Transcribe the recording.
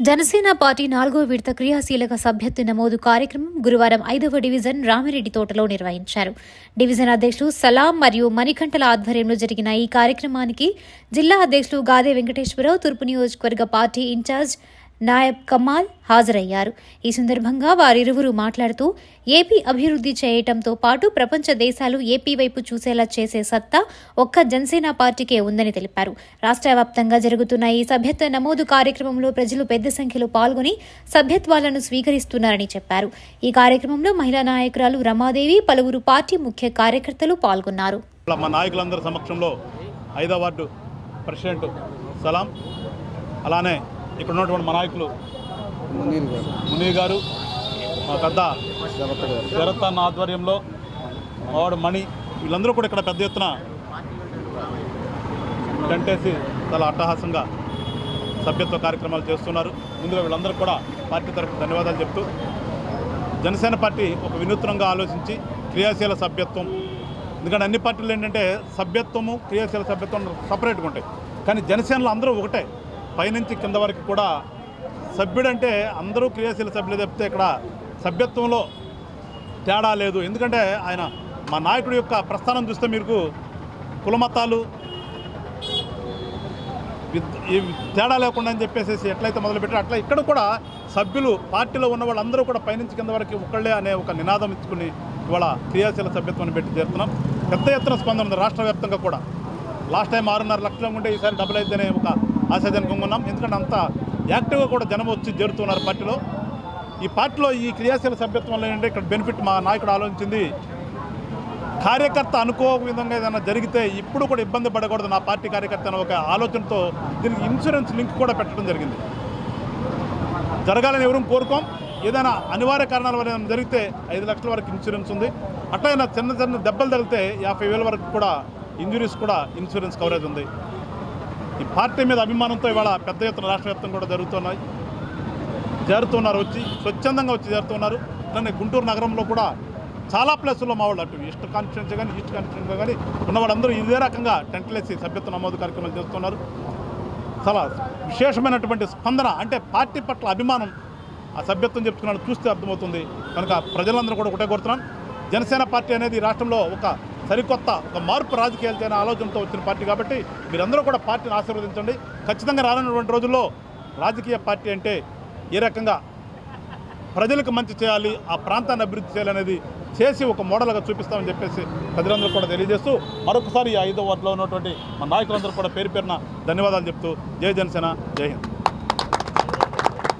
Janasena party నాలుగో విడత క్రియాశీలక సభ్యత్వ నమోదు కార్యక్రమం గురువారం ఐదవ డివిజన్ రామిరెడ్డి తోటలో నిర్వహించారు. డివిజన్ అధ్యక్షులు సలాం మరియు మణికంఠల ఆధ్వర్యంలో జరిగిన ఈ కార్యక్రమానికి జిల్లా అధ్యక్షులు గాదే వెంకటేశ్వరరావు తూర్పు నియోజకవర్గ పార్టీ ఇన్ఛార్జ్ నాయబ్ కమాల్ హాజరయ్యారు. ఈ సందర్భంగా వారిరువురు మాట్లాడుతూ ఏపీ అభివృద్ధి చేయటంతో పాటు ప్రపంచ దేశాలు ఏపీ వైపు చూసేలా చేసే సత్తా ఒక్క జనసేన పార్టీకే ఉందని తెలిపారు. రాష్ట్ర వ్యాప్తంగా జరుగుతున్న ఈ సభ్యత్వ నమోదు కార్యక్రమంలో ప్రజలు పెద్ద సంఖ్యలో పాల్గొని సభ్యత్వాలను స్వీకరిస్తున్నారని చెప్పారు. ఈ కార్యక్రమంలో మహిళా నాయకురాలు రమాదేవి పలువురు పార్టీ ముఖ్య కార్యకర్తలు పాల్గొన్నారు. మా నాయకులందరి సమక్షంలో ఐదో వార్డు ప్రెసిడెంట్ సలాం అలానే ఇక్కడ ఉన్నటువంటి మా నాయకులు మునీర్ గారు. మా పెద్ద శరత్ అన్న ఆధ్వర్యంలో మావాడు మణి వీళ్ళందరూ కూడా ఇక్కడ పెద్ద ఎత్తున టెంటేసి చాలా అట్టహాసంగా సభ్యత్వ కార్యక్రమాలు చేస్తున్నారు. ముందుగా వీళ్ళందరూ కూడా పార్టీ తరఫున ధన్యవాదాలు చెప్తూ జనసేన పార్టీ ఒక వినూత్నంగా ఆలోచించి క్రియాశీల సభ్యత్వం ఎందుకంటే అన్ని పార్టీలు ఏంటంటే సభ్యత్వము క్రియాశీల సభ్యత్వం సపరేట్గా ఉంటాయి. కానీ జనసేనలో అందరూ ఒకటే. పైనుంచి కింద వరకు కూడా సభ్యుడంటే అందరూ క్రియాశీల సభ్యులు చెప్తే ఇక్కడ సభ్యత్వంలో తేడా లేదు. ఎందుకంటే ఆయన మా నాయకుడి యొక్క ప్రస్థానం చూస్తే మీకు కులమతాలు తేడా లేకుండా అని చెప్పేసి ఎట్లయితే మొదలుపెట్టారు అట్లా ఇక్కడ కూడా సభ్యులు పార్టీలో ఉన్న వాళ్ళందరూ కూడా పైనుంచి కింద వరకు ఒక్కళ్ళే అనే ఒక నినాదం ఇచ్చుకుని ఇవాళ క్రియాశీల సభ్యత్వాన్ని పెట్టి చేరుతున్నాం. పెద్ద ఎత్తున స్పందన ఉంది రాష్ట్ర వ్యాప్తంగా కూడా. లాస్ట్ టైం ఆరున్నర లక్షలు ఉంటే ఈసారి డబుల్ అయితేనే ఒక ఆశాజనకంగా ఉన్నాం. ఎందుకంటే అంత యాక్టివ్గా కూడా జనం వచ్చి చేరుతున్నారు పార్టీలో. ఈ పార్టీలో ఈ క్రియాశీల సభ్యత్వంలో ఏంటంటే ఇక్కడ బెనిఫిట్ మా నాయకుడు ఆలోచించింది. కార్యకర్త అనుకో విధంగా ఏదైనా జరిగితే ఇప్పుడు కూడా ఇబ్బంది పడకూడదు నా పార్టీ కార్యకర్త అనే ఒక ఆలోచనతో దీనికి ఇన్సూరెన్స్ లింక్ కూడా పెట్టడం జరిగింది. జరగాలని ఎవరూ కోరుకోం. ఏదైనా అనివార్య కారణాల వల్ల జరిగితే ఐదు లక్షల వరకు ఇన్సూరెన్స్ ఉంది. అట్లయినా చిన్న చిన్న దెబ్బలు తగిలితే యాభై వేల వరకు కూడా ఇంజురీస్ కూడా ఇన్సూరెన్స్ కవరేజ్ ఉంది. ఈ పార్టీ మీద అభిమానంతో ఇవాళ పెద్ద ఎత్తున రాష్ట్ర వ్యాప్తంగా కూడా జరుగుతున్నాయి. చేరుతున్నారు వచ్చి స్వచ్ఛందంగా వచ్చి చేరుతున్నారు అట్లనే గుంటూరు నగరంలో కూడా చాలా ప్లేసుల్లో మా వాళ్ళు అటు ఈస్ట్ కాన్స్టిట్యూన్సీ కానీ ఈస్ట్ కాన్స్టిట్యూన్సీ కానీ ఉన్నవాళ్ళందరూ ఇదే రకంగా టెంట్లేసి సభ్యత్వ నమోదు కార్యక్రమాలు చేస్తున్నారు. చాలా విశేషమైనటువంటి స్పందన అంటే పార్టీ పట్ల అభిమానం ఆ సభ్యత్వం చెప్తున్నాను చూస్తే అర్థమవుతుంది. కనుక ప్రజలందరూ కూడా ఒకటే కోరుతున్నాను జనసేన పార్టీ అనేది రాష్ట్రంలో ఒక సరికొత్త ఒక మార్పు రాజకీయాలు చేయని ఆలోచనతో వచ్చిన పార్టీ కాబట్టి మీరందరూ కూడా పార్టీని ఆశీర్వదించండి. ఖచ్చితంగా రానున్నటువంటి రోజుల్లో రాజకీయ పార్టీ అంటే ఏ రకంగా ప్రజలకు మంచి చేయాలి ఆ ప్రాంతాన్ని అభివృద్ధి చేయాలనేది చేసి ఒక మోడల్గా చూపిస్తామని చెప్పేసి ప్రజలందరూ కూడా తెలియజేస్తూ మరొకసారి ఈ ఐదో వార్డులో ఉన్నటువంటి మా నాయకులందరూ కూడా పేరు పేరున ధన్యవాదాలు చెప్తూ జై జనసేన జై హింద్.